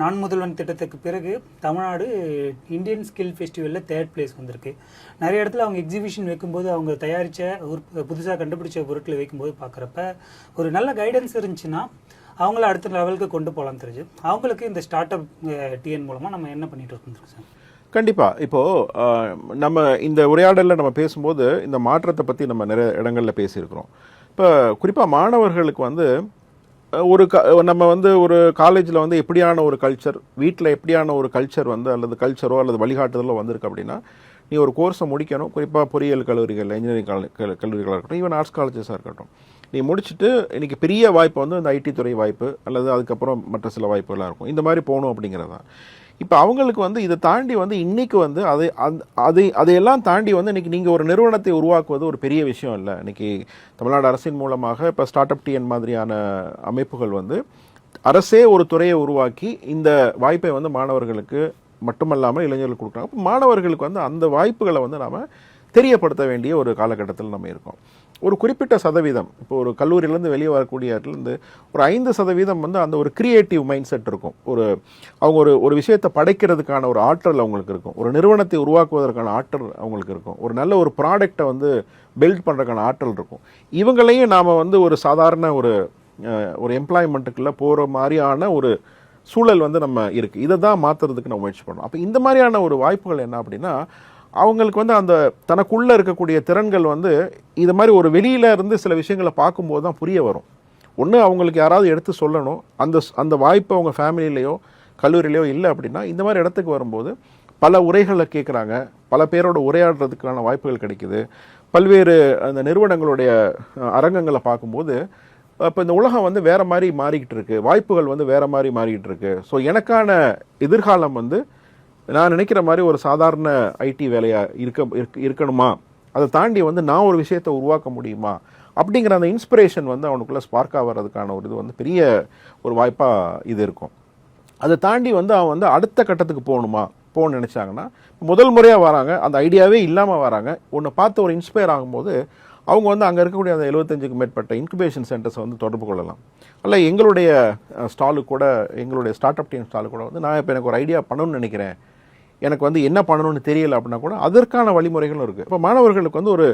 நான் முதல்வன் திட்டத்துக்கு பிறகு தமிழ்நாடு இந்தியன் ஸ்கில் ஃபெஸ்டிவலில் தேர்ட் பிளேஸ் வந்திருக்கு. நிறைய இடத்துல அவங்க எக்ஸிபிஷன் வைக்கும்போது அவங்க தயாரித்த ஒரு புதுசாக கண்டுபிடிச்ச பொருட்களை வைக்கும்போது பார்க்குறப்ப ஒரு நல்ல கைடன்ஸ் இருந்துச்சுன்னா அவங்கள அடுத்த லெவலுக்கு கொண்டு போகலாம் தெரிஞ்சு. அவங்களுக்கு இந்த ஸ்டார்ட் அப் டிஎன் மூலமாக நம்ம என்ன பண்ணிட்டு இருக்கோம் சார்? கண்டிப்பாக இப்போது நம்ம இந்த உரையாடலில் நம்ம பேசும்போது இந்த மாற்றத்தை பற்றி நம்ம நிறைய இடங்களில் பேசியிருக்கிறோம். இப்போ குறிப்பாக மாணவர்களுக்கு வந்து ஒரு க நம்ம வந்து ஒரு காலேஜில் வந்து எப்படியான ஒரு கல்ச்சர் வீட்டில் எப்படியான ஒரு கல்ச்சர் வந்து அல்லது கல்ச்சரோ அல்லது வழிகாட்டுதலோ வந்திருக்கு அப்படின்னா நீ ஒரு கோர்ஸை முடிக்கணும். குறிப்பாக பொறியியல் கல்லூரிகள் இன்ஜினியரிங் கல்லூரிகளாக இருக்கட்டும் ஈவன் ஆர்ட்ஸ் காலேஜஸாக இருக்கட்டும். நீ முடிச்சுட்டு இன்னைக்கு பெரிய வாய்ப்பு வந்து இந்த ஐடி துறை வாய்ப்பு அல்லது அதுக்கப்புறம் மற்ற சில வாய்ப்புகளாக இருக்கும். இந்த மாதிரி போகணும் அப்படிங்கிறது தான் இப்போ அவங்களுக்கு வந்து இதை தாண்டி வந்து இன்னைக்கு வந்து அதை அதை அதையெல்லாம் தாண்டி வந்து இன்னைக்கு நீங்கள் ஒரு நிறுவனத்தை உருவாக்குவது ஒரு பெரிய விஷயம் இல்லை. இன்னைக்கு தமிழ்நாடு அரசின் மூலமாக இப்போ ஸ்டார்ட் அப் டிஎன் மாதிரியான அமைப்புகள் வந்து அரசே ஒரு துறையை உருவாக்கி இந்த வாய்ப்பை வந்து மாணவர்களுக்கு மட்டுமல்லாமல் இளைஞர்களுக்கு கொடுக்குறாங்க. மாணவர்களுக்கு வந்து அந்த வாய்ப்புகளை வந்து நாம தெரியப்படுத்த வேண்டிய ஒரு காலகட்டத்தில் நம்ம இருக்கோம். ஒரு குறிப்பிட்ட சதவீதம் இப்போ ஒரு கல்லூரியிலேருந்து வெளியே வரக்கூடிய இடத்துலேருந்து ஒரு ஐந்து சதவீதம் வந்து அந்த ஒரு கிரியேட்டிவ் மைண்ட் செட் இருக்கும். ஒரு அவங்க ஒரு ஒரு விஷயத்தை படைக்கிறதுக்கான ஒரு ஆற்றல் அவங்களுக்கு இருக்கும். ஒரு நிறுவனத்தை உருவாக்குவதற்கான ஆற்றல் அவங்களுக்கு இருக்கும். ஒரு நல்ல ஒரு ப்ராடக்டை வந்து பில்ட் பண்ணுறதுக்கான ஆற்றல் இருக்கும். இவங்களையும் நாம் வந்து ஒரு சாதாரண ஒரு ஒரு எம்ப்ளாய்மெண்ட்டுக்குள்ளே போகிற மாதிரியான ஒரு சூழல் வந்து நம்ம இருக்குது இதை தான் மாற்றுறதுக்கு நம்ம முயற்சி பண்ணணும் அப்போ இந்த மாதிரியான ஒரு வாய்ப்புகள் என்ன அப்படின்னா அவங்களுக்கு வந்து அந்த தனக்குள்ளே இருக்கக்கூடிய திறன்கள் வந்து இது மாதிரி ஒரு வெளியில இருந்து சில விஷயங்களை பார்க்கும்போது தான் புரிய வரும். ஒன்று அவங்களுக்கு யாராவது எடுத்து சொல்லணும். அந்த ஸ்- அந்த வாய்ப்பு அவங்க ஃபேமிலியிலையோ கல்லூரியிலையோ இல்லை அப்படின்னா இந்த மாதிரி இடத்துக்கு வரும்போது பல உரைகளை கேட்குறாங்க பல பேரோட உரையாடுறதுக்கான வாய்ப்புகள் கிடைக்குது. பல்வேறு அந்த நிறுவனங்களுடைய அரங்கங்களை பார்க்கும்போது இப்போ இந்த உலகம் வந்து வேறு மாதிரி மாறிக்கிட்டு இருக்குது வாய்ப்புகள் வந்து வேறு மாதிரி மாறிக்கிட்டு இருக்குது ஸோ எனக்கான எதிர்காலம் வந்து நான் நினைக்கிற மாதிரி ஒரு சாதாரண ஐடி வேலையாக இருக்க இருக்கணுமா? அதை தாண்டி வந்து நான் ஒரு விஷயத்தை உருவாக்க முடியுமா? அப்படிங்கிற அந்த இன்ஸ்பிரேஷன் வந்து அவனுக்குள்ளே ஸ்பார்க்காக வர்றதுக்கான ஒரு இது வந்து பெரிய ஒரு வாய்ப்பாக இது இருக்கும். அதை தாண்டி வந்து அவன் வந்து அடுத்த கட்டத்துக்கு போகணுமா? போகணும்னு நினச்சாங்கன்னா முதல் முறையாக வராங்க அந்த ஐடியாவே இல்லாமல் வராங்க. ஒன்று பார்த்து ஒரு இன்ஸ்பயர் ஆகும்போது அவங்க வந்து அங்கே இருக்கக்கூடிய அந்த எழுபத்தஞ்சுக்கு மேற்பட்ட இன்குபேஷன் சென்டர்ஸை வந்து தொடர்பு கொள்ளலாம். அல்ல எங்களுடைய ஸ்டாலு கூட எங்களுடைய ஸ்டார்ட் அப் டீம் ஸ்டாலு கூட வந்து நான் இப்போ எனக்கு ஒரு ஐடியா பண்ணணும்னு நினைக்கிறேன். எனக்கு வந்து என்ன பண்ணணும்னு தெரியல அப்படின்னா கூட அதற்கான வழிமுறைகளும் இருக்குது இப்போ மாணவர்களுக்கு வந்து ஒரு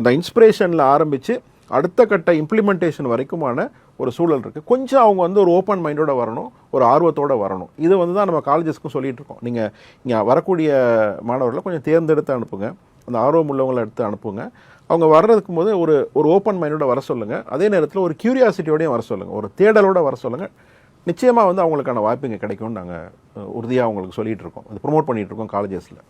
அந்த இன்ஸ்பிரேஷனில் ஆரம்பித்து அடுத்த கட்ட இம்ப்ளிமெண்டேஷன் வரைக்குமான ஒரு சூழல் இருக்குது கொஞ்சம் அவங்க வந்து ஒரு ஓப்பன் மைண்டோட வரணும் ஒரு ஆர்வத்தோட வரணும். இது வந்து தான் நம்ம காலேஜஸ்க்கும் சொல்லிகிட்டு இருக்கோம். நீங்கள் இங்கே வரக்கூடிய மாணவர்களை கொஞ்சம் தேர்ந்தெடுத்து அனுப்புங்க. அந்த ஆர்வம் உள்ளவங்களை எடுத்து அனுப்புங்க. அவங்க வர்றதுக்கு போது ஒரு ஒரு ஓப்பன் மைண்டோட வர சொல்லுங்கள் அதே நேரத்தில் ஒரு க்யூரியாசிட்டியோடையும் வர சொல்லுங்கள் ஒரு தேடலோட வர சொல்லுங்கள் நிச்சயமாக வந்து அவங்களுக்கான வாய்ப்பு இங்கே கிடைக்கும்னு நாங்கள் உறுதியாக அவங்களுக்கு சொல்லிகிட்டு இருக்கோம். அது ப்ரோமோட் பண்ணிகிட்டு இருக்கோம் காலேஜஸில்